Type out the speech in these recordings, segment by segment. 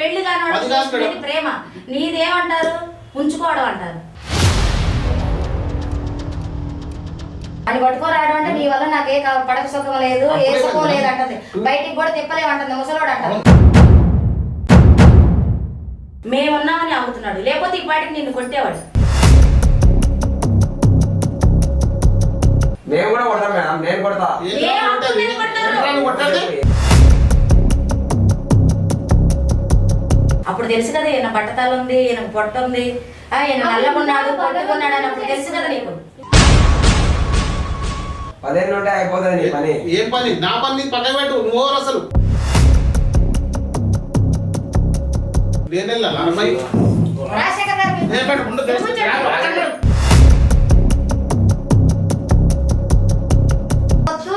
పెళ్ళి కాని. ప్రేమ. నీదేమంటారు? ఉంచుకోవడం అంటారు. అని పట్టుకోరాడు అంటే నీ వల్ల నాకు పడక సుఖం లేదు ఏ సుఖం. లేదు అంటుంది బయటికి కూడా తిప్పలేము అంటుంది ముసలోడు అంటుంది మేమున్నామని అమ్ముతున్నాడు. లేకపోతే ఈ పాటికి నిన్ను కొట్టేవాడు. నేను కూడా కొడతాను మేడం. నేను కొడతా. అప్పుడు తెలుసు కదా ఈయన బట్టతలు ఉంది ఈయన పొట్ట ఉంది. ఆ, ఈయన నల్లగున్నాడు పొట్టుకున్నాడు అని అప్పుడు తెలుసు కదా నీకు? పదిహేను ఉంటే అయిపోతుంది నీ పని. ఏం పని? నా పని పక్కన పెట్టు నువ్వు అసలు?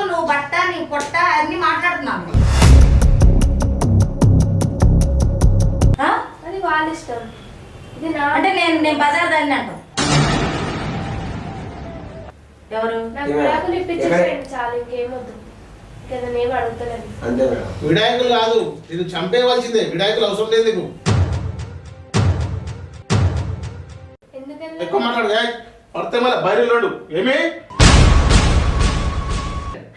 నువ్వు బట్ట నీ పొట్ట అన్ని మాట్లాడుతున్నావు అది వాళ్ళ ఇష్టం. ఇది నా అంటే నేను నేను బజార్ దాన్ని అంటాం. ఎవరు? నాకు ఏమే? విడాకులు ఇప్పించేసేయండి చాలు ఇంకేం వద్దు ఇంకా నేను ఏం అడుగుతలేదు. అంతే మేడం. విడాయకులు కాదు నేను చంపేయవలసిందే. విడాయకులు అవసరం లేదు నీకు. ఎందుకంటే ఎక్కువ మాట్లాడు ఏయ్, పడితే మళ్ళీ బయలులోడు ఏమి?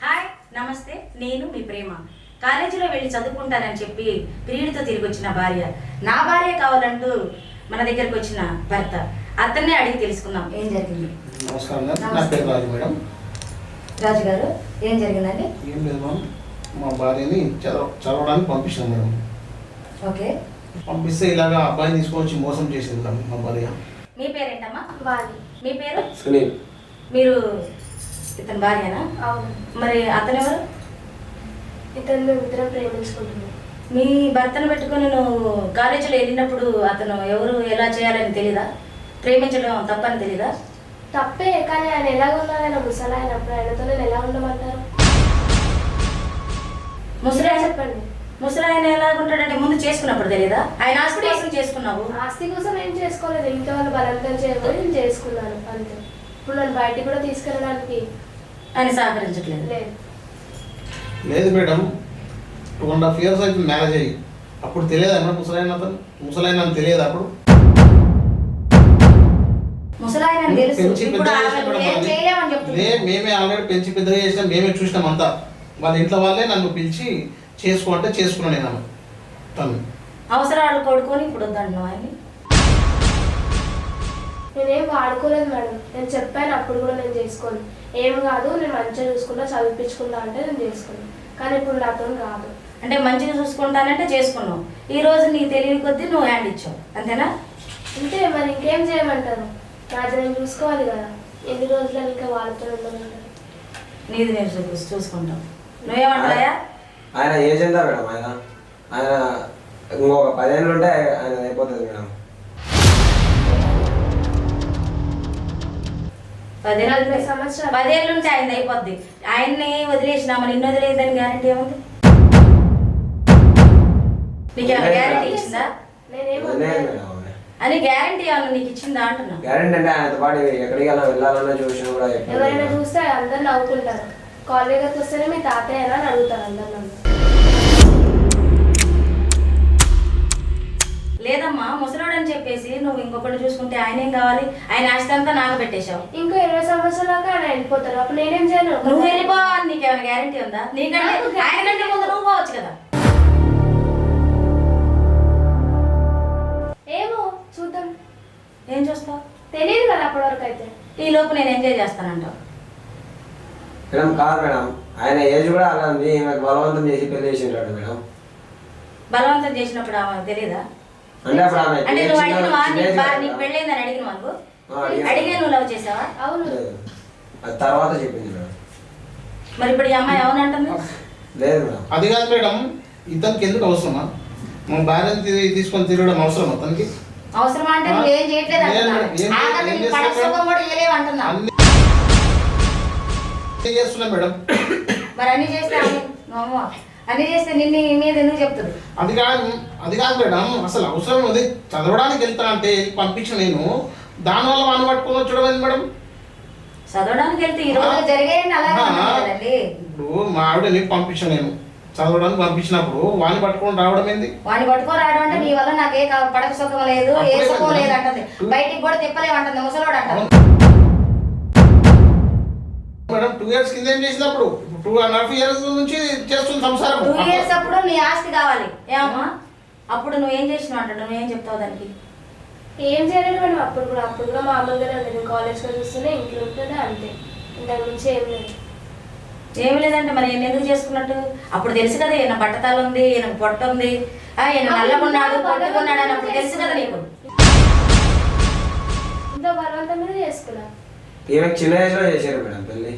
హాయ్ నమస్తే. నేను మీ ప్రేమ. కాలేజీలో వెళ్ళి చదువుకుంటానని చెప్పి ప్రియుడితో తిరిగి వచ్చిన భార్య నా భార్య కావాలంటూ మన దగ్గరకు వచ్చిన భర్త. అతన్నే అడిగి తెలుసుకుందాం ఏం జరిగింది? నమస్కారం మేడం. నా పేరు రాజు మేడం. రాజు గారు ఏం జరిగిందండి? ఏం లేదు మేడం మా భార్యని చదవ చదవడానికి పంపించాను మేడం. ఓకే. పంపిస్తే ఇలాగా అబ్బాయిని తీసుకొచ్చి మోసం చేసింది మేడం మా భార్య. మీ పేరేంటమ్మా? వాళ్ళు మీ పేరు? సునీల్. మీరు ఇతని భార్యనా? అవును. మరి అతను ఎవరు ఇతను ఇద్దరం ప్రేమించుకుంటున్నాం మీ భర్తను పెట్టుకొని నువ్వు కాలేజీలో వెళ్ళినప్పుడు అతను ఎవరు ఎలా చేయాలని తెలీదా? ప్రేమించడం తప్పని తెలీదా? తప్పే కానీ ఆయన ఎలా ఉన్నారు ఆయన ముసలాయన అప్పుడు ఆయనతో నేను ఎలా ఉండమంటారు? ముసలాయన చెప్పండి. ముసలాయన ఎలా ఉంటాడంటే ముందు చేసుకున్నప్పుడు తెలీదా? ఆయన ఆస్తి కోసం చేసుకున్నావు? ఆస్తి కోసం ఏం చేసుకోలేదు. ఇంట్లో వాళ్ళు బలవంతం చేయబోయి నేను చేసుకున్నాను అంతే. ఇప్పుడు నన్ను బయటికి కూడా తీసుకెళ్ళడానికి ఆయన సహకరించట్లేదు. లేదు. లేదు madam. Two and half years అయితే మ్యారేజ్ అయ్యి. అప్పుడు తెలియదు అన్న ముసలైన అతను? ముసలైన అని తెలియదు అప్పుడు? పెంచి చెప్తుంది మేమే ఆల్రెడీ పెంచి పెద్దగా చేసినాం మేమే చూసినాం అంతా. వాళ్ళ ఇంట్లో వాళ్ళే నన్ను పిలిచి చేసుకో అంటే చేసుకున్నాను నేను. తను. అవసరాలు కొడుకొని ఇప్పుడు ఆయన్ని? నేనేం వాడుకోలేదు మేడం. నేను చెప్పాను అప్పుడు కూడా నేను చేసుకోను. ఏం కాదు నేను మంచిగా చూసుకుంటా చదివించుకుంటా అంటే నేను చేసుకున్నాను కానీ ఇప్పుడు నాతో కాదు. అంటే మంచిగా చూసుకుంటానంటే చేసుకున్నావు. ఈ రోజు నీ తెలివి కొద్దీ నువ్వు హ్యాండ్ ఇచ్చావు. అంతేనా? అంటే మరి ఇంకేం చేయమంటారు? నేను చూసుకోవాలి కదా. ఎన్ని రోజులు ఇంకా వాళ్ళతో ఉండమంటారు? నీది నేను చూ- చూసుకుంటావు నువ్వేమంటాయా ఆయన ఏజ్ ఎంత మేడం ఆయన? ఆయన ఇంకొక పదిహేను ఉంటే ఆయన అయిపోతుంది మేడం. పదేళ్ళు సంవత్సరాలు. పదేళ్ళు ఉంటే ఆయన అయిపోద్ది. ఆయన్ని వదిలేసినా మన ఇన్ని వదిలేదని గ్యారంటీ ఏముంది? నీకు గ్యారంటీ ఇచ్చిందా. అని గ్యారంటీ ఏమైనా నీకు ఇచ్చిందా అంటున్నా? గ్యారెంటీ అంటే ఆయనతో పాటు ఎక్కడికి వెళ్ళాలి వెళ్ళాలన్నా చూసినా కూడా ఎవరైనా చూస్తే అందరు నవ్వుకుంటారు. కాల్ దగ్గరకు వస్తేనే మీ తాతయ్య అని అడుగుతారు అందరు నన్ను. లేదమ్మా ముసలోడు అని చెప్పేసి నువ్వు ఇంకొకటి చూసుకుంటే ఆయన ఏం కావాలి? ఆయన ఆస్తి అంతా నాకు పెట్టేశావు. ఇంకో ఇరవై సంవత్సరాలకు ఆయన వెళ్ళిపోతారు. అప్పుడు నేనేం చేయను? నువ్వు వెళ్ళిపోవాలి నీకు ఏమైనా గ్యారంటీ ఉందా? నీకంటే ఆయన కంటే ముందు నువ్వు పోవచ్చు కదా. ఏమో చూద్దాం. ఏం చూస్తావు? తెలియదు కదా అప్పటి వరకు అయితే ఈ లోపు నేను ఎంజాయ్ చేస్తానంటావు. మేడం కాదు మేడం. ఆయన ఏజ్ కూడా అలా ఉంది. ఈమెకు బలవంతం చేసి పెళ్ళి చేసింటాడు మేడం. బలవంతం చేసినప్పుడు ఆమె తెలియదా అంటే అప్పుడు ఆమె అంటే చిన్న- నువ్వు అడిగినవా చిన్న నీకు ఏజ్ బా- కదా. నీకు పెళ్ళైందని అడిగిన నువ్వు ఆ, అడిగాను. అడిగే నువ్వు లవ్ చేసావా? అవును. లేదు. అది తర్వాత చెప్పింది మేడం. మరి ఇప్పుడు ఈ అమ్మాయి ఏమనంటుంది లేదు మేడం. అది కాదు మేడం ఇతనికి ఎందుకు అవసరమా? మా భార్యను తీ- తీసుకొని తిరగడం అవసరం అతనికి? అవసరం అంటే నువ్వు ఏం చేయట్లేదు ఏం- అంటున్నాను ఏం- ఆఖరికి ఏం చేస్తావు? కూడా అంటున్నా అన్ని చేస్తున్నా మేడం? మరి అన్ని చేస్తే ఆమె- అమ్మో, అన్ని చేస్తే నిన్ను మీద ఎందుకు చెప్తుంది? అది కాదు అది కాదు మేడం. అసలు అవసరం ఉంది. చదవడానికి వెళ్తా అంటే పంపించిన నేను. దానివల్ల వాడిని పట్టుకొని వచ్చడం ఏంది మేడం? చదవడానికి వెళ్తే ఈ రోజు జరిగేయండి అలాగే ఇప్పుడు మా ఆవిడని పంపించాను నేను? చదవడానికి పంపించినప్పుడు వాడిని పట్టుకొని రావడం ఏంది? వాడిని పట్టుకొని రావడం అంటే నీ వల్ల నాకు పడక సుఖం లేదు ఏ సుఖం. లేదు అంటుంది. బయటికి కూడా తిప్పలేము అంటుంది ముసలోడు అంటుంది. మేడం టూ ఇయర్స్ కింద ఏం చేసినప్పుడు? టూ అండ్ హాఫ్ ఇయర్స్ నుంచి చేస్తుంది సంసారం. టూ ఇయర్స్ అప్పుడు నీ ఆస్తి కావాలి. ఏమమ్మా? అప్పుడు నువ్వేం చేసినావు అంటాడు నువ్వేం చెప్తావు దానికి? ఏం చేయలేదు మేడం. అప్పుడు కూడా అప్పుడు కూడా మామూలుగానే ఉండేది నేను కాలేజ్కి చూస్తూనే ఇంట్లో ఉంటూనే అంతే. ఇంతకు మించి ఏం లేదు. ఏమి లేదంటే మరి ఈయన ఎందుకు చేసుకున్నట్టు? అప్పుడు తెలుసు కదా ఈయన బట్టతల ఉంది ఈయన పొట్ట ఉంది. ఆ, ఈయన నల్లగున్నాడు పొట్టుకున్నాడు అని అప్పుడు తెలుసు కదా నీకు. ఇంట్లో బలవంతం మీద చేసుకున్నా ఈమెకి చిన్న ఏజ్లో చేశారు మేడం పెళ్ళి.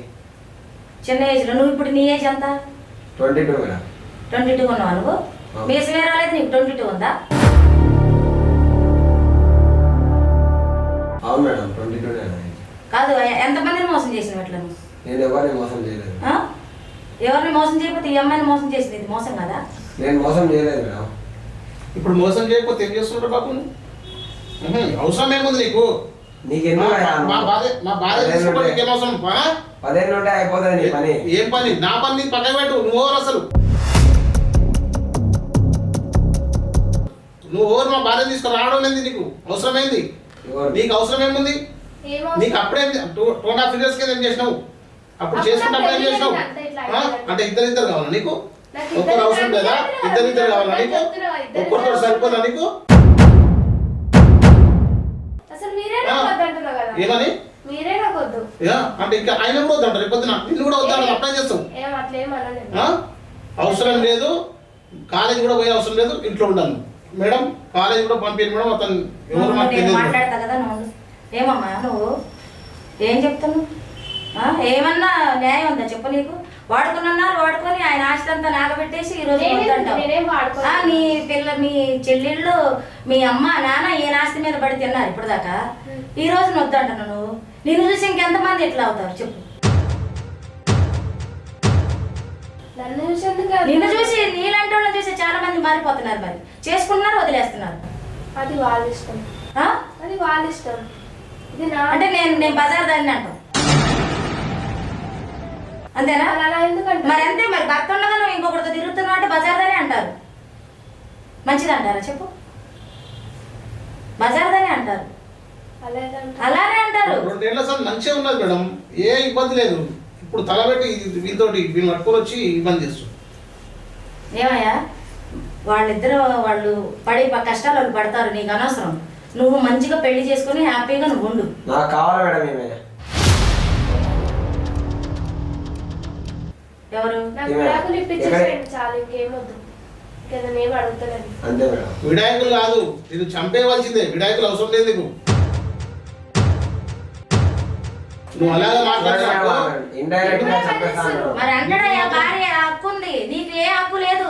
చిన్న ఏజ్లో నువ్వు ఇప్పుడు నీ ఏజ్ ఎంత? Twenty two madam. Twenty two ఉన్నావు నువ్వు? మీ వయసు రాలేదు నీకు ట్వంటీ టూ ఉందా? అవును మేడం ట్వంటీ టూ కాదు ఎంతమందిని మోసం చేసినవి ఇట్లా నువ్వు? నేను ఎవరిని మోసం చేయలేదు? ఎవరిని మోసం చేయకపోతే ఈ అమ్మాయిని మోసం చేసింది ఇది మోసం కదా? నేను మోసం చేయలేదు మేడం. ఇప్పుడు మోసం చేయకపోతే ఏం చేస్తుంటారు బాబు అవసరం ఏముంది నీకు? నీకు మా బాధ మా బాధ తీసుకుంటే నీకేం అవసరం ఆ? పదేళ్ళు ఉంటే అయిపోతుంది నీ పని. ఏం పని? నా పని నీకు పక్కన పెట్టు. నువ్వు ఎవరు అసలు? నువ్వు ఎవరు? మా భార్య తీసుకుని రావడం ఏంది నీకు? అవసరమైంది? నీకు అవసరం ఏముంది ఏమో నీకు అప్పుడే టూ అండ్ హాఫ్ ఇయర్స్ కింద ఏం చేసినావు? అప్పుడు చేసుకున్నప్పుడు ఏం చేసినావు. అంటే ఇద్దరు ఇద్దరు కావాలా నీకు? ఒక్కరు అవసరం లేదా. ఇద్దరు ఇద్దరు కావాలా నీకు? ఒక్కరితో. సరిపోదా నీకు? అసలు మీరే నాకు ఆ. వద్దంటున్నారు కదా. ఏమని? మీరే నాకు వద్దు. యా, అంటే ఇంకా ఆయన కూడా వద్దంటారు రేపు పొద్దున నిన్ను కూడా వద్దంటారు అప్లై చేస్తావు? ఏం అట్లా ఏం అనలేదు ఆ? అవసరం లేదు. కాలేజ్ కూడా పోయే అవసరం లేదు. ఇంట్లో ఉండాలి మేడం కాలేజ్ కూడా పంపించండి మేడం. అతను ఎవరు మాకు నేను తెలియదు. మాట్లాడతా కదా నువ్వు. ఏమమ్మా నువ్వు? ఏం చెప్తున్నావు? ఆ? ఏమన్నా న్యాయం ఉందా? చెప్పు నీకు. వాడుకున్నారు వాడుకొని ఆయన ఆస్తి అంతా నాగబెట్టేసి ఈ రోజు నీ పిల్ల మీ చెల్లెళ్ళు మీ అమ్మ నాన్న ఈయన ఆస్తి మీద పడి తిన్నారు ఇప్పటిదాకా. ఈ రోజు నువ్వు వద్దంటున్నావు నువ్వు. నిన్ను చూసి ఇంకెంతమంది ఎట్లా అవుతారు చెప్పు. నన్ను చూసి నీలాంటి వాళ్ళని చూసి చాలా మంది మారిపోతున్నారు మరి. చేసుకుంటున్నారు వదిలేస్తున్నారు? అది వాళ్ళ ఇష్టం? అది వాళ్ళ ఇష్టం అంటే నేను నేను బజార్ దాన్ని అంటాం అంతేనా? అలా ఎందుకంటే మరి అంతే మరి భర్త ఉండగా నువ్వు ఇంకొకరితో తిరుగుతున్నావు అంటే బజార్దానే అంటారు. మంచిది అంటారా చెప్పు? బజార్దానే అంటారు. అలానే అంటారు. రెండేళ్ళ సార్ మంచిగా ఉన్నది మేడం. ఏ ఇబ్బంది లేదు. ఇప్పుడు తలబెట్టి వీళ్ళతోటి వీళ్ళు పట్టుకొని వచ్చి ఇబ్బంది చేస్తుంది ఏమయ్యా? వాళ్ళిద్దరు వాళ్ళు పడి ప- కష్టాలు వాళ్ళు పడతారు నీకు అనవసరం. నువ్వు మంచిగా పెళ్ళి చేసుకుని హ్యాపీగా నువ్వు ఉండు. నాకు కావాలి మేడం ఈమె ఎవరు? నాకు ఏమే? విడాకులు ఎక్కడ? ఇప్పించేసేయండి చాలు? ఇంకేం వద్దు. ఇంకా నేను ఏం అడుగుతలేదు. అంతే మేడం. విడాయకులు కాదు ఇది చంపేయవలసిందే. విడాయకులు అవసరం లేదు నీకు. నువ్వు అలాగే మాట్లాడినప్పుడు ఇండైరెక్ట్గా చంపేస్తాను. మరి భార్య హక్కు ఉంది నీకు ఏ హక్కు లేదు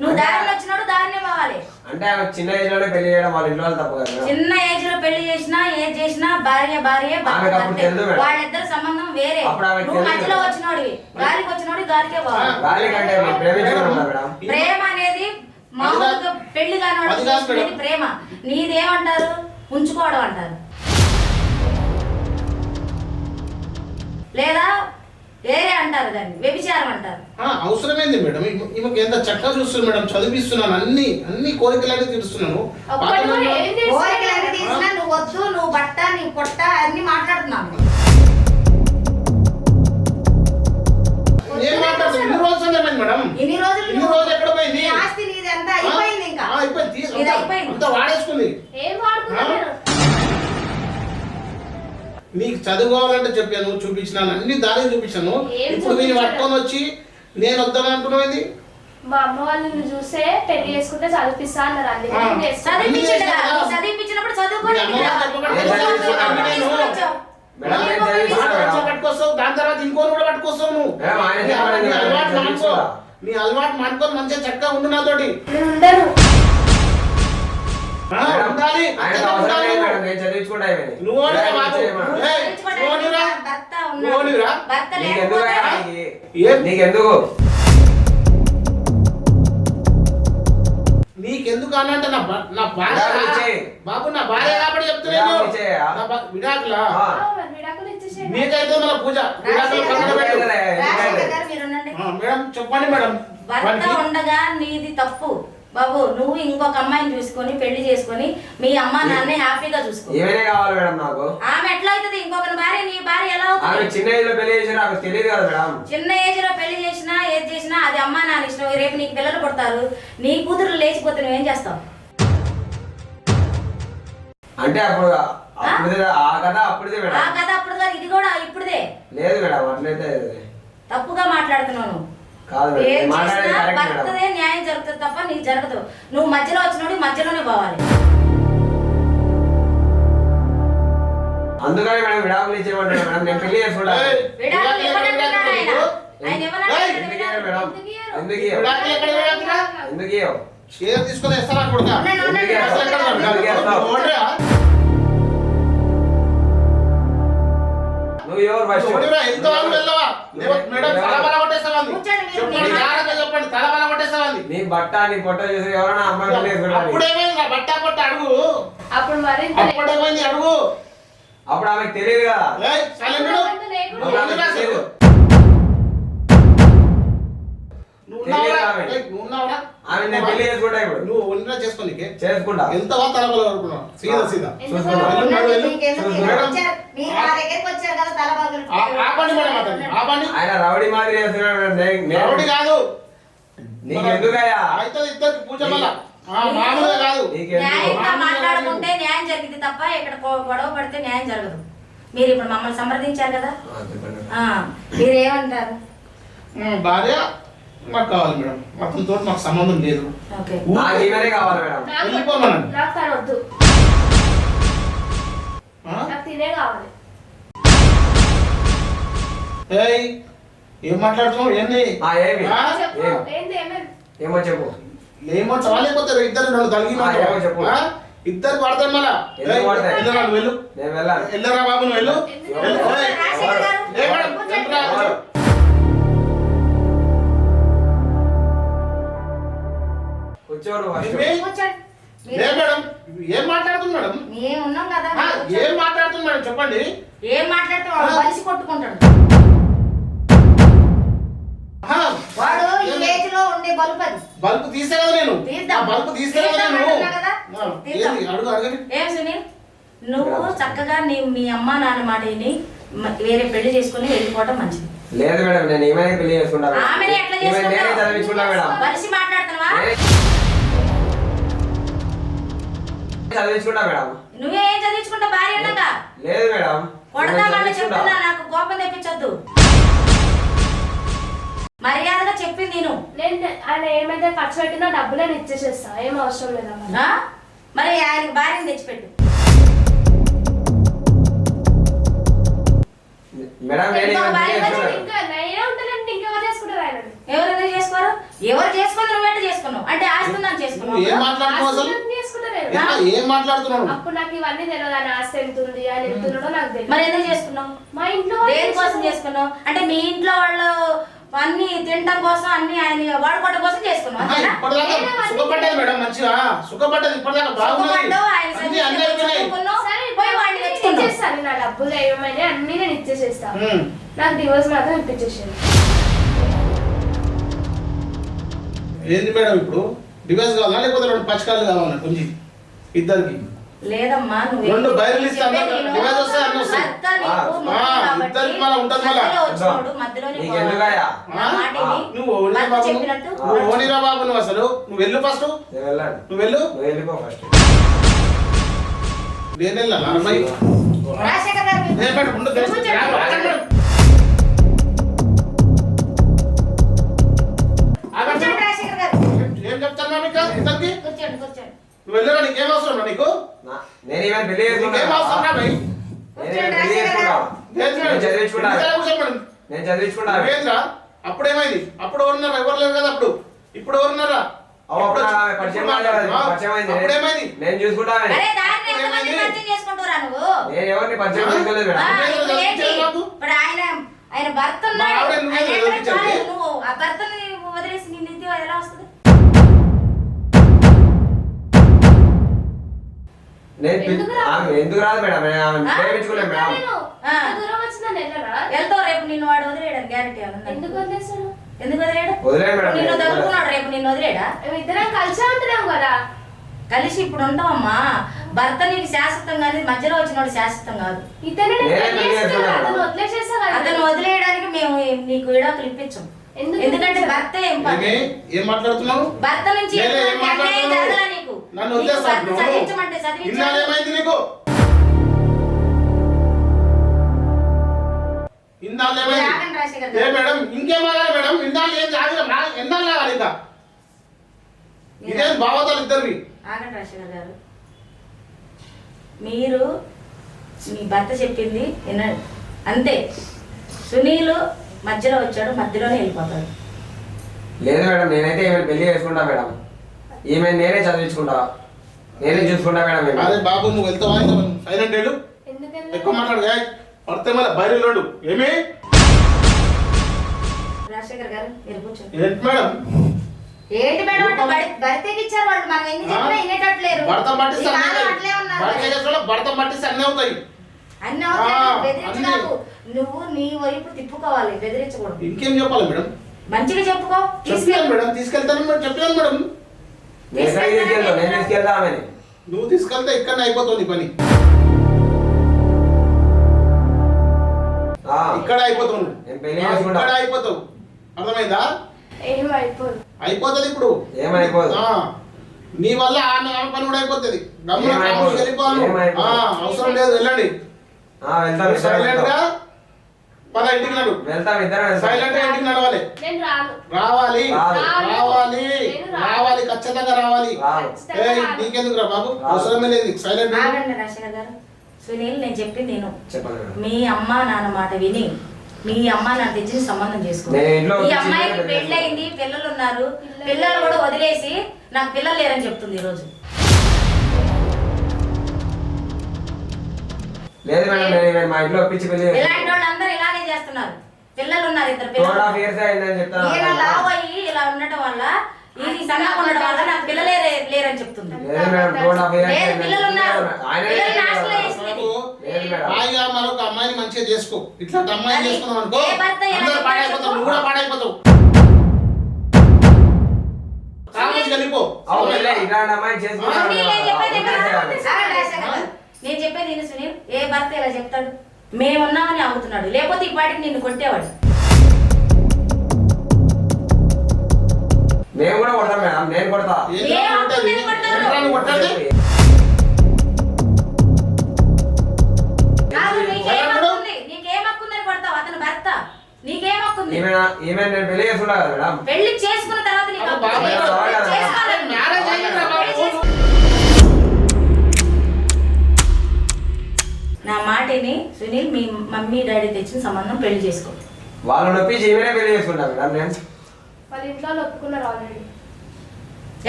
నువ్వు దారిలో వచ్చినాడు దారినే పోవాలి అంటే ఆమె చిన్న ఏజ్లోనే పెళ్ళి చేయడం వాళ్ళ ఇంట్లో వాళ్ళు తప్పు కదా? చిన్న ఏజ్లో పెళ్ళి చేసినా ఏజ్ చేసినా భార్య భార్య ఆమెకు అప్పుడు మేడం. వాళ్ళిద్దరి సంబంధం వేరే. అప్పుడు ఆమెకు నువ్వు తెలుసు మధ్యలో. వచ్చినోడివి. గాలికి వచ్చినోడు గాలికే పోవాలి. గాలి కంటే మేము ప్రేమించుకున్నాం కదా మేడం? ప్రేమ అనేది మామూలుగా పెళ్ళి అది కాదు మేడం. ప్రేమ. నీదేమంటారు? ఉంచుకోవడం అంటారు. లేదా వేరే అంటారు దాన్ని వ్యభిచారం అంటారు. ఆ, అవసరమైంది మేడం. ఈమె- ఈమెకి ఎంత చక్కగా చూస్తున్నాను మేడం. చదివిస్తున్నాను అన్ని అన్ని కోరికలన్నీ తీరుస్తున్నాను? కోరికలన్నీ తీసినా నువ్వు వద్దు నువ్వు బట్ట నీ పొట్ట అన్ని మాట్లాడుతుంది ఇన్ని రోజులు మేడం? ఇన్ని రోజులు ఇన్ని రోజులు ఎక్కడ పోయింది? ఆస్తి నీది అంతా అయిపోయింది ఇంకా. ఆ, అయిపోయింది. తీసు- నీకు చదువుకోవాలంటే చెప్పాను చూపించినాను అన్ని దారి చూపించాను. ఇప్పుడు నేను? పట్టుకొని వచ్చి నేను వద్దని అంటున్నావు ఏంది? మా అమ్మ వాళ్ళు నిన్ను పెళ్ళి చేసుకుంటే చదివిస్తా అన్నారు. అన్ని నువ్వు చదివించినప్పుడు? చదివించారు? దాని తర్వాత పట్టుకొస్తావు దాని తర్వాత ఇంకోని కూడా పట్టుకొస్తావు నువ్వు. నీ అలవాటు నేను మానుకో. చదివించుకోరా. నీ అలవాటు మానుకొని మంచిగా చక్కగా ఉండు నాతోటి. నేను ఉండను. ఉండాలి. ఆయనకు ఉన్నాడు. భర్త నీకెందుకు లేకపోతే? నీకెందుకు నీకెందుకు అని అంటే నా భా- నా భార్య విడాకులు ఇచ్చేయ్. బాబు నా భార్య కాబట్టి చెప్తున్నాను విడాకులు ఇచ్చేయా? నా భా- విడాకులా ఆ. ఆ, మరి విడాకులు ఇచ్చేసేయండి మీకైతే మన పూజ విడాకులు రాజశేఖర్ పక్కన గారు, పెట్టు కదా, ఎందుకంటే? రాజశేఖర్ గారు మీరు ఉండండి. ఆ, మేడం చెప్పండి మేడం భర్త వాడికి ఉండగా నీది తప్పు బాబు నువ్వు ఇంకొక అమ్మాయిని చూసుకొని పెళ్ళి చేసుకొని మీ అమ్మ నాన్నే హ్యాపీగా చూసుకో. ఏమైనా కావాలి మేడం నాకు? ఆమె ఎట్లా అవుతుంది? ఇంకొకరి భార్య నీ భార్య ఎలా ఆమె అవుతుంది చిన్న ఏజ్లో పెళ్ళి చేసి నాకు తెలియదు కదా మేడం. చిన్న ఏజ్లో పెళ్ళి చేసినా ఏది చేసినా అది అమ్మ నాన్న ఇష్టం. రేపు నీకు పిల్లలు పుడతారు. నీ కూతురు లేచిపోతే నువ్వేం చేస్తావు? అంటే అప్పుడు ఆ కథ అప్పుడుదే ఆ కథ అప్పుడు ఇది కూడా ఇప్పుడుదే. లేదు మేడం అట్లయితే తప్పుగా మేడం ఏం చేసినా భర్తదే న్యాయం జరుగుతుంది తప్ప నీకు జరగదు నువ్వు మధ్యలో వచ్చినోడి మధ్యలోనే పోవాలి అందుకని మేడం విడాకులు ఇచ్చేయమంటున్నా మేడం నేను పెళ్ళి విడాకులు ఇవ్వనంటున్నాడు ఆయన. ఆయన ఇవ్వనంటున్నాడు విడాకులు. ఎందుకు? విడాకులు ఎక్కడ? ఎందుకు ఇయ్యవు? షేర్ తీసుకొని కొడుకా ఎందుకు ఎక్కడ? ఓడిరా? నువ్వు ఎవరు ఫస్ట్ ఓడిరా, ఎంత వాళ్ళు వెళ్ళవా? లేవా? మేడం తల బల కొట్టేస్తామంది. కూర్చోండి మీరు, చెప్పండి, నేను జాగ్రత్తగా చెప్పండి. తల బల కొట్టేస్తామంది. నీ బట్ట నీ పొట్ట చూసి ఎవరైనా అమ్మాయి అప్పుడేమైంది నా బట్ట కొట్ట అడుగు. అప్పుడు మరి అప్పుడేమైంది అడుగు. అప్పుడు ఆమెకు తెలియదు కదా. నువ్వు ఒంటిరా చేసుకోనికే చేసుకుంటా. ఎంత సీదా సీదా. ఆపండి ఆయన రౌడీ మాదిరి రౌడీ కాదు. నీకు ఎందుకయ్యా? అయితే ఇద్దరికి పూజ వల్ల మామూలుగా కాదు. నీకెందుకు న్యాయంగా మాట్లాడుకుంటే న్యాయం జరిగింది తప్ప ఇక్కడ గొడవ పడితే న్యాయం జరగదు. మీరు ఇప్పుడు మమ్మల్ని సంప్రదించారు కదా? మీరు ఏమంటారు భార్య మాకు కావాలి మేడం. అతనితో మాకు సంబంధం లేదు. ఓకే. నాకు ఈమెనే కావాలి మేడం. నాకు వెళ్ళిపోమనండి. నాకు తను వద్దు. ఆ? నాకు తినే కావాలి. ఏయ్ ఏం మాట్లాడుతున్నావు? ఏంది? ఆ, ఏమి? ఆ? చెప్పు ఏం? ఏంది ఏమేమి ఏమో చెప్పు. ఏమో చాలేకపోతారు ఇద్దరు నన్ను తలిగి ఆ, ఏమో చెప్పు. ఇద్దరు పడతారు మళ్ళా. ఎందుకు ఏయ్, పడతాయి? వెళ్ళు. నేను వెళ్ళాను వెళ్ళరా బాబు నువ్వు వెళ్ళు. ఎందుకు? వెళ్ళు. ఏయ్, రాజశేఖర్ గారు, ఏ మేడం, కూర్చోండి. వెళ్ళరా, కూర్చోండి. ఏ మీరు- మేడం ఏం మాట్లాడుతుంది మేడం? మేము ఉన్నాం కదా. ఆ, ఏం మాట్లాడుతుంది మేడం? చెప్పండి. ఏం మాట్లాడితే వాడు కలిసి కొట్టుకుంటాడు. వాడు ఈ ఏంది? ఏజ్లో ఉండే బల్బు అది. బల్బు తీసే కదా నేను బల్బు తీసే కదా తీద్దాం నేను. అంటున్నా కదా? ఆ, తీద్దాం. ఏంది అడుగు అడగండి. ఏం సునీల్? నువ్వు చక్కగా నీ మీ అమ్మ నాన్న మాట వేరే పెళ్ళి చేసుకుని వెళ్ళిపోవటం మంచిది. లేదు మేడం నేను ఏమైనా పెళ్ళి చేసుకుంటాను. ఆమెనే ఎట్లా? చదివించుకుంటా మేడం. కలిసి మాట్లాడుతున్నావా? చదివించుకుంటా మేడం? నువ్వేం చదివించుకుంటా భార్య ఉన్నాక లేదు మేడం. కొడతా నేను వాళ్ళు చదివించుకుంటా. చెప్తున్నా? నాకు కోపం తెప్పించొద్దు. మర్యాదగా చెప్పింది నేను. నేను ఆయన ఏమైతే ఖర్చు పెట్టినా డబ్బులు ఇచ్చేసేస్తా. ఏం అవసరం లేదా మరి. ఆ? మరి ఆయనకి భార్యను తెచ్చిపెట్టు. మేడం నేను. ఇంకా నేనే ఉంటానంటే ఇంకెవరు చేసుకుంటారు ఆయన ఎవరైనా చేసుకోరు ఎవరు చేసుకుని చేసుకున్నావు? అంటే నువ్వు ఏం చేసుకున్నావు మాట్లాడుతున్నావు అసలు? ఆస్తులను చేసుకుంటారు ఆయన. ఏంటా, ఏం మాట్లాడుతున్నావు అప్పుడు నాకు ఇవన్నీ తెలియదు ఆయన ఆస్తి ఎంత ఉంది ఆయన ఎంత ఉన్నాడో నాకు తెలియదు. మరి ఎందుకు చేసుకున్నావు? మా ఇంట్లో వాళ్ళు దేనికోసం. చేసుకున్నావు? అంటే మీ ఇంట్లో వాళ్ళు అన్ని తినడం కోసం అన్ని ఆయన వాడుకోవడం కోసం చేసుకున్నావు ఆహా, అంతేనా? ఇప్పటిదాకా నేనే వాడిని సుఖపడ్డది మేడం మంచిగా. సుఖపడ్డది ఇప్పటిదాకా బాగున్నది. సుఖపడ్డావు, ఆయన అన్ని సర్వీస్ అన్ని అయిపోయినాయి. చదువుకున్నావు, సరే పోయి వాడిని నేను తెచ్చుకున్నావు. ఇచ్చేస్తాను నా డబ్బులు ఏమైనా అన్ని నేను ఇచ్చేసేస్తా. ఉమ్. నాకు డివోర్స్ మాత్రం ఇప్పించేసాను ఏంది మేడం ఇప్పుడు? డివైస్ కావాలా? లేకపోతే రెండు పచ్చకాలు కావాలా? కొంచెం ఇద్దరికి. లేదమ్మా నువ్వు రెండు. డివైస్ వస్తాయి, అన్నీ ఇద్దరికి మళ్ళా ఉంటుంది నువ్వు ఓనిరా బాబు చెప్పినట్టు నువ్వు ఓనిరా బాబు నువ్వు అసలు. నువ్వు వెళ్ళు ఫస్ట్. నేను వెళ్ళాను నువ్వు వెళ్ళు. నువ్వు వెళ్ళిపో ఫస్ట్. నేను వెళ్ళాలా? అమ్మాయి. రాజశేఖర్ గారు ఏ మేడం ఉండు తెలుసు. కూర్చోండి. రాను, ఆగండి మేడం. ఆగండి కూర్చోండి. చెప్తాను నువ్వు వెళ్ళరా నీకేం అవసరం రా పెళ్ళి అవసరం రా భయ్? నేను చదివించుకుంటా. అప్పుడు ఎవరున్నారా ఎవరు లేరు కదా అప్పుడు? ఇప్పుడు ఎవరున్నారా అప్పుడు నేను చూసుకుంటా ఎవరిని పరిచయం చేసుకోలేదు ఆయన భర్త నువ్వే ఆ భర్తని వదిలేసి నీ నిధి ఎలా వస్తుంది? నేను ఎందుకు రాదు? మేడం? ప్రేమించుకోలేదు మేడం. వెళ్తావు రేపు నిన్ను వాడు వదిలేయడం గ్యారెంటీ ఎందుకు వదిలేస్తాడు ఎందుకు వదిలేడు వదిలేదు మేడం నిన్ను నేను తగులుకున్నాడు రేపు నిన్ను వదిలేడా? ఇద్దరం కలిసే ఉంటున్నాం కదా. కలిసి ఇప్పుడు ఉంటావమ్మా. భర్త నీకు శాశ్వతం కానీ మధ్యలో వచ్చినోడు శాశ్వతం కాదు. అతను వదిలేయడానికి మేము నీకు విడాకులు ఇప్పించం. ఎందుకు ఎందుకంటే? భర్త ఏం ఏమి? ఏం మాట్లాడుతున్నావు? భర్త నుంచి నన్ను వదిలేస్తాను చదివించమంటే ఇన్నాళ్ళు చదివించాలి ఏమైంది నీకు? ఇన్నాళ్ళు ఏమైంది ఆగండి రాజశేఖర్ ఏ. మేడం ఇంకేం ఆగాలి మేడం? ఇన్నాళ్ళు ఏం మా- ఎన్నాళ్ళు ఆగాలి ఇంకా? ఇదేం భావతాలు ఇద్దరివి? ఆగండి రాజశేఖర్ గారు. మీరు మీ భర్త చెప్పింది వినండి అంతే. సునీల్ మధ్యలో వచ్చాడు మధ్యలోనే వెళ్ళిపోతాడు. లేదు మేడం నేనైతే పెళ్ళి చేసుకుంటా మేడం. ఈమె నేనే చదివించుకుంటా? నేనే చూసుకుంటా మేడం. అరే బాబు నువ్వు వెళ్తావా? సైలెంట్ వెళ్ళు. ఎందుకు ఎక్కువ? మాట్లాడు పడితే మళ్ళీ బయలులోడు ఏమి? రాజశేఖర్ గారు మీరు కూర్చోండి. ఏంటి మేడం? ఏంటి మేడం అంటే బడి- భర్తకి ఇచ్చారు వాళ్ళు. మనం ఎన్ని చెప్పినా వినేటట్లేరు. భర్త పట్టిస్తే ఈ అన్నీ కాలం అవుతాయి. అట్లే ఉన్నారు. భర్త మరి. చేసిన భర్త పట్టిస్తే అన్నీ అవుతాయి. అన్ని అవుతాయి ఆ, బెదిరించడాకు నువ్వు నీ వైపు తిప్పుకోవాలి బెదిరించకూడదు. ఇంకేం చెప్పాలి మేడం? మంచిగా చెప్పుకో. తీసుకెళ్ళు మేడం తీసుకెళ్తాను మేడం చెప్పాను మేడం. నేను తీసుకెళ్తా ఆమెని. నువ్వు తీసుకెళ్తే ఇక్కడనే అయిపోతుంది పని. ఆ, ఇక్కడ చేసుకుంటా. ఇక్కడ అయిపోతావు. అర్థమైందా? అయిపోతుంది ఇప్పుడు. ఏమైపోదు? ఆ, నీ వల్ల ఆమె ఆమె పని కూడా అయిపోతుంది. గమ్మున. ఆ, అవసరం లేదు వెళ్ళండి. సైలెంట్గా. పద ఇంటికి నడు. వెళ్తాం ఇద్దరం వెళ్తాం. సైలెంట్గా ఇంటికి నడవాలి. నేను రాను. రావాలి. రావాలి. రావాలి ఖచ్చితంగా రావాలి. నీకెందుకు రా బాబు. అవసరమే లేదు సైలెంట్ సునీల్ నేను చెప్పి నేను మీ అమ్మ నాన్న మాట విని మీ అమ్మ నాన్న తెచ్చిన సంబంధం చేసుకో. ఈ అమ్మాయికి పెళ్ళయింది పిల్లలు ఉన్నారు పిల్లలు పిల్లలు కూడా వదిలేసి నాకు పిల్లలు లేరని చెప్తుంది ఈ రోజు లేదు మేడం నేను మా ఇంట్లో ఒప్పించి పెళ్ళి ఇలాంటి వాళ్ళు అందరూ ఇలాగే చేస్తున్నారు. పిల్లలు ఉన్నారు ఇద్దరు పిల్లలు. ఇయర్స్ అయిందని చెప్తాను. ఈయన లావ్ అయ్యి ఇలా ఉండటం వల్ల ఇది సన్నగా ఉండడం వల్ల నాకు పిల్లలే రే- లేరని చెప్తుంది. లేదు madam two and half years లేదు పిల్లలు ఉన్నారు. ఆయన పిల్లలు నాశనం చేసింది. లేదు మేడం. హాయిగా మరొక అమ్మాయిని మంచిగా చేసుకో. ఇట్లాంటి అమ్మాయిని అది చేసుకున్నావు అనుకో ఏ భర్త ఎలా అందరూ పాడైపోతావు? నువ్వు కూడా పాడైపోతావు. కాలేజీకి వెళ్ళిపో. అవును లే, ఇట్లాంటి అమ్మాయి చేసుకున్నాను సునీల్ నేను చెప్పేది. నేను సునీల్. ఏ భర్త ఇలా చెప్తాడు? మేమున్నామని అమ్ముతున్నాడు లేకపోతే ఈ పాటికి నిన్ను కొట్టేవాడు. మేము కూడా కొడతాం మేడం. నేను? నీకేం హక్కుందని కొడతావు? అతను భర్త. నీకేం హక్కుంది ఈమె ఈమె నేను పెళ్ళి చేసుకుంటా కదా మేడం. పెళ్ళి చేసుకున్న తర్వాత నీకు హక్కు లేదు. నా మాటని సునీల్ మీ మమ్మీ డాడీ తెచ్చిన సంబంధం పెళ్ళి చేసుకో వాళ్ళు నొప్పించి ఈమెనే పెళ్ళి చేసుకుంటా మేడం నేను వాళ్ళ ఇంట్లో వాళ్ళు ఒప్పుకున్నారు ఆల్రెడీ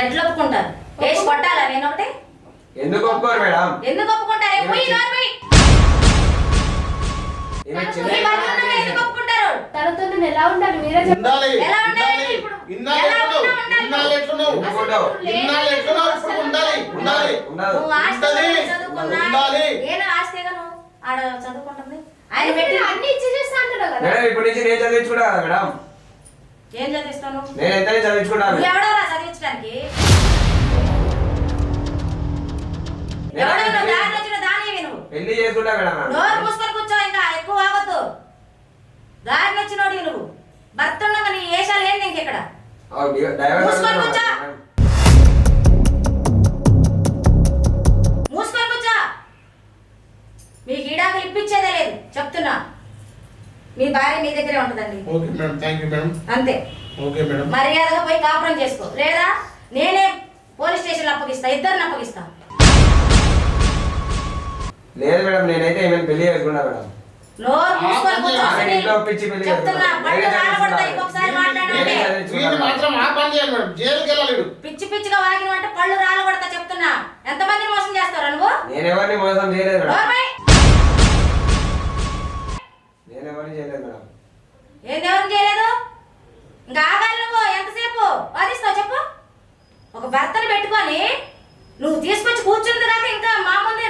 ఎట్లా ఒప్పుకుంటారు వేసి కొట్టాలా నేను ఒకటి ఎందుకు ఒప్పుకోరు మేడం ఎందుకు ఒప్పుకుంటారు ఏ పోయి నోరు పోయి. ఈమె మీ చిన్న భర్త ఉన్నప్పుడు ఎందుకు ఒప్పుకుంటారు తనతో నేను ఎలా ఉండాలి మీరే చెప్పండి ఉండాలి ఎలా ఉండాలి ఉండాలి. ఇప్పుడు? ఇన్నాళ్ళు ఎలా ఎట్లున్నావు? ఉన్నా ఉండాలి. ఇన్నాళ్ళు ఎట్లున్నావు? ఎట్లున్నావు? ఇప్పుడు ఉండాలి ఉండాలి ఉండదు నువ్వు ఆస్తి ఉండాలి. చదువుకున్నా ఉండాలి. నేను నువ్వు ఆడ చదువుకుంటుంది. ఆయన పెట్టి అన్ని ఇచ్చేసేస్తా అంటున్నావు కదా. మేడం ఇప్పటి నుంచి నేను చదివించుకుంటా కదా మేడం. ఏం చదివిస్తాను? నేను ఎంత చదివించుకుంటాను నువ్వు ఎవడో చదివించడానికి? ఎవడో నువ్వు దారిలో వచ్చిన దానివి నువ్వు. పెళ్ళి చేసుకుంటా మేడం? నోరు మూసుకొని కూర్చో ఇంకా ఎక్కువ ఆగొద్దు. దారిని వచ్చినోడి నువ్వు. భర్త ఉండగా నీ ఏషాలు ఏంటి ఇంక ఇక్కడ? డైవర్స్ కూర్చో. మీకు ఈడాకులు ఇప్పించేదే లేదు. చెప్తున్నా. మీ భార్య మీ దగ్గరే ఉంటుందండి. Okay madam thank you madam. అంతే. Okay madam. మర్యాదగా పోయి కాపురం చేసుకో. లేదా నేనే పోలీస్ స్టేషన్లో అప్పగిస్తా ఇద్దరిని అప్పగిస్తా. లేదు మేడం నేనైతే ఏమైనా పెళ్ళి చేసుకుంటా మేడం. నోరు మూసుకొని. ఇంట్లో ఒప్పించి పెళ్ళి చెప్తున్నా. పళ్ళు రాలబడతాయి. ఇంకొకసారి వీళ్ళు మాత్రం ఆ పని చేయాలి మేడం. జైలుకి. పిచ్చి పిచ్చిగా వాగిన అంటే పళ్ళు రాలబడతా చెప్తున్నా. ఎంతమందిని మోసం చేస్తారా నువ్వు? నేను ఎవరిని మోసం చేయలేదు మేడం. నేను ఎవరిని చేయలేదు మేడం ఏంది ఎవరు చేయలేదు ఇంకా ఆగాలి నువ్వు ఎంతసేపు వాదిస్తావు చెప్పు ఒక భర్తను పెట్టుకొని నువ్వు తీసుకొచ్చి కూర్చుంది కాక ఇంకా మా ముందు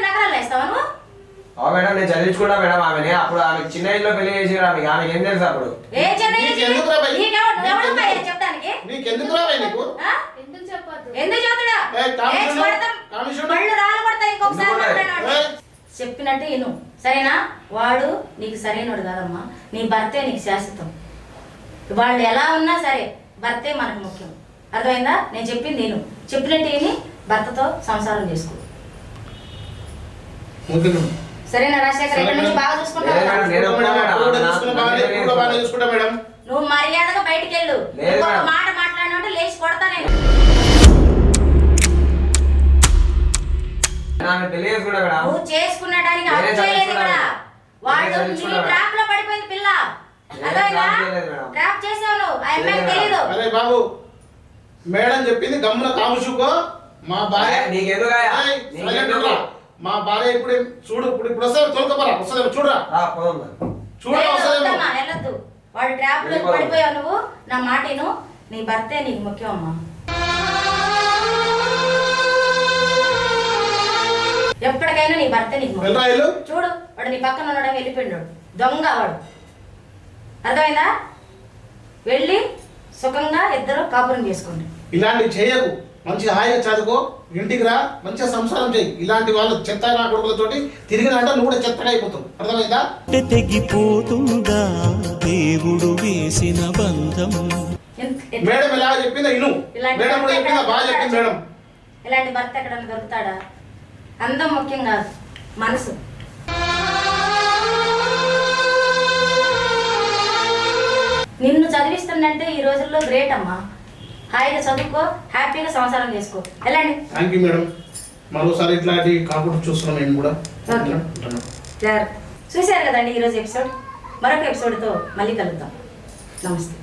ఓ మేడం నేను చదివించుకుంటా మేడం ఆమెని అప్పుడు ఆమె చిన్న ఏజ్లో పెళ్ళి చేసి ఆమెకి ఆమెకి ఏం తెలుసు అప్పుడు ఏ చిన్న నీకు ఎందుకురా భయ్? చెప్పడానికి నీకెందుకు రావే నీకు ఆ? ఎందుకు చెప్పొద్దు ఎందుకు చదువుడా ఏ, కామిషను? కొడతాం కామిషను? పళ్ళు రాలు కొడతా ఇంకొకసారి ఎందుకు కొడతాయి? మాట్లాడినాడు. ఏయ్. చెప్పినట్టు ఇను సరేనా? వాడు నీకు సరైనడు కాదమ్మా. నీ భర్తే నీకు శాశ్వతం. వాళ్ళు ఎలా ఉన్నా సరే భర్తే మనకు ముఖ్యం. అర్థమైందా? నేను చెప్పింది నేను చెప్పినట్టు విని భర్తతో సంసారం చేసుకో. సరేనా రాజశేఖర్? ఇక్కడ నుంచి బాగా చూసుకుంటావు? నువ్వు మర్యాదగా బయటికి వెళ్ళు. మాట మాట్లాడినట్టు లేచి కొడతా నేను. ఆమె పెళ్ళి చేసుకుంటా మేడం నువ్వు చేసుకున్నడానికి హక్కు చేయలేదు. వాడు నీ. ట్రాప్లో పడిపోయింది పిల్ల. అర్థమైందా? ట్రాప్ చేసావు నువ్వు. ఆ అమ్మాయికి అరే బాబు మేడం చెప్పింది గమ్మున కాముషుకో మా భార్య నీకెందుకు ఆయా? ఏయ్, నీకెందుకు? silent ఉండరా? మా భార్య ఇప్పుడు ఏం- చూడు ఇప్పుడు ఇప్పుడు వస్తే తొలకపోరా వస్తుందేమో చూడరా. రా పోదాం మరి. చూడరా లేదు, వస్తుందేమో వద్దమ్మా, వెళ్ళొద్దు. వాడు ట్రాప్లో వెళ్ళిపోదాం. పడిపోయావు నువ్వు. నా మాటను నీ భర్తే నీకు ముఖ్యం అమ్మా. ఎప్పటికైనా నీ భర్తే నీకు చూడు వాడు నీ పక్కన ఉండడం వెళ్ళిపోయిండు. వాడు. దొంగ వాడు. అర్థమైందా? వెళ్ళి సుఖంగా ఇద్దరు కాపురం చేసుకోండి ఇలాంటివి చేయకు. మంచి హాయిగా చదువుకో ఇంటికి రా మంచిగా సంసారం చేయి. ఇలాంటి వాళ్ళు చెత్త నా కొడుకులతోటి తిరిగినంటే నువ్వు కూడా చెత్తగా అయిపోతావు. అర్థమైందా? తెగిపోతుందా? దేవుడు వేసిన బంధం. మేడం ఎలా చెప్పిందా? ఇను. ఇలాంటి మేడం కూడా చెప్పిందా? ఎక్కడ బాగా చెప్పింది మేడం. ఇలాంటి భర్త ఎక్కడన్నా దొరుకుతాడా? అందం ముఖ్యం కాదు మనసు. నిన్ను చదివిస్తుందంటే ఈ రోజుల్లో గ్రేట్ అమ్మా. హాయిగా చదువుకో హ్యాపీగా సంసారం చేసుకో. వెళ్ళండి. థ్యాంక్ యూ మేడం మరోసారి ఇట్లాంటి కాకుండా చూస్తున్నాం నేను కూడా. చూశారు కదండి ఈరోజు ఎపిసోడ్ మరొక ఎపిసోడ్తో మళ్ళీ కలుద్దాం. నమస్తే.